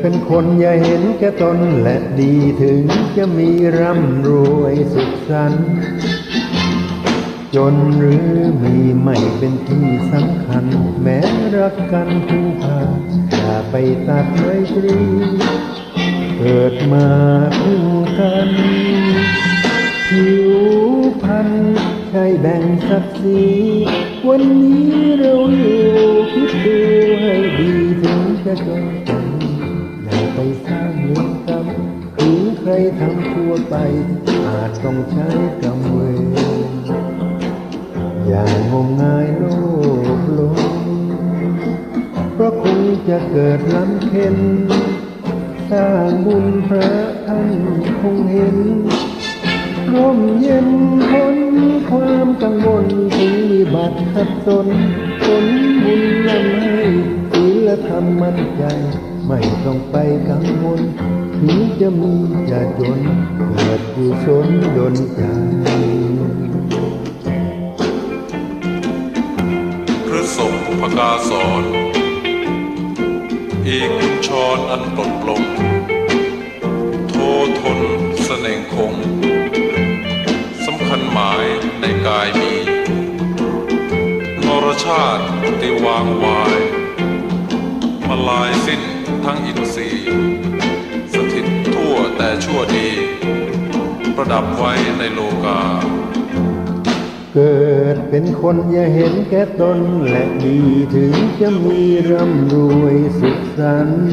เป็นคนอย่าเห็นแก่ตนและดีถึงจะมีร่ำรวยสุขสันต์จนหรือมีไม่เป็นที่สำคัญ แม้รักกันผู้พาอย่าไปตัดไมตรีเกิดมาคู่กันผิวพันธ์ใช่แบ่งสักสีวันนี้เราอยู่คิดดูให้ดีถึงจะจนกัน สร้างเวรกรรมถึงใครทำชั่วไป อาจต้องใช้กรรมเวรอย่างงมงายโลภหลงเพราะคงจะเกิดล้ำเค็นสร้างบุญพระท่านคงเห็นร่มเย็นพ้นความกังวลถึงมีบัตรขัดสนผลบุญนำให้ศีลธรรมมั่นใจ ไม่ต้องไปกังวลถึงจะมีจะจนเกิดกุศลดลใจพระสงฆ์อุปกาสอนอีกุณชรอันปลดปลงโททนเสน่ห์คงสำคัญหมายในกายมีนรชาติติวางวายมาลายสิ้น ทั้งอินทรีย์สถิตทั่วแต่ชั่วดี ประดับไว้ในโลกา เกิดเป็นคนอย่าเห็นแก่ตนและดีถึงจะมีร่ำรวยสุขสันต์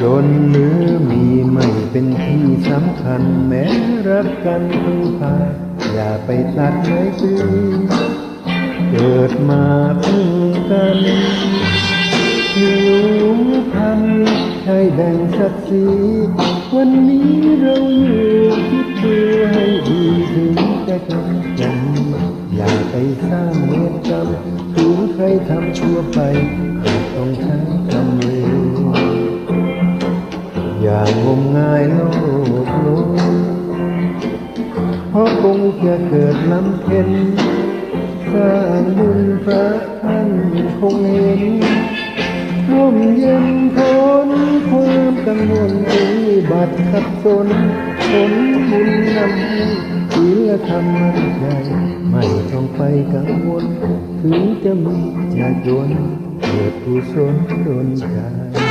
จนหรือมีไม่เป็นที่สำคัญแม้รักกันพึ่งพาอย่าไปตัดไม้ตรีเกิดมาพึ่ พันใช่แบ่งสักสีวันนี้เราอยู่คิดดูให้ดีถึงจะจนกันอย่าไปสร้างเวรกรรมถึงใครทำชั่วไปอาจต้องใช้กรรมเวอย่างมงายโลกโลกเพราะคงจะเกิดล้ำเค็นสร้างบุญพระท่านคงเห็น งวิบัติขัดสนผลบุญนำให้ศีลธรรมมันใหญ่ไม่ต้องไปกังวล ถึงจะมีจะจนเกิดกุศลดนใจ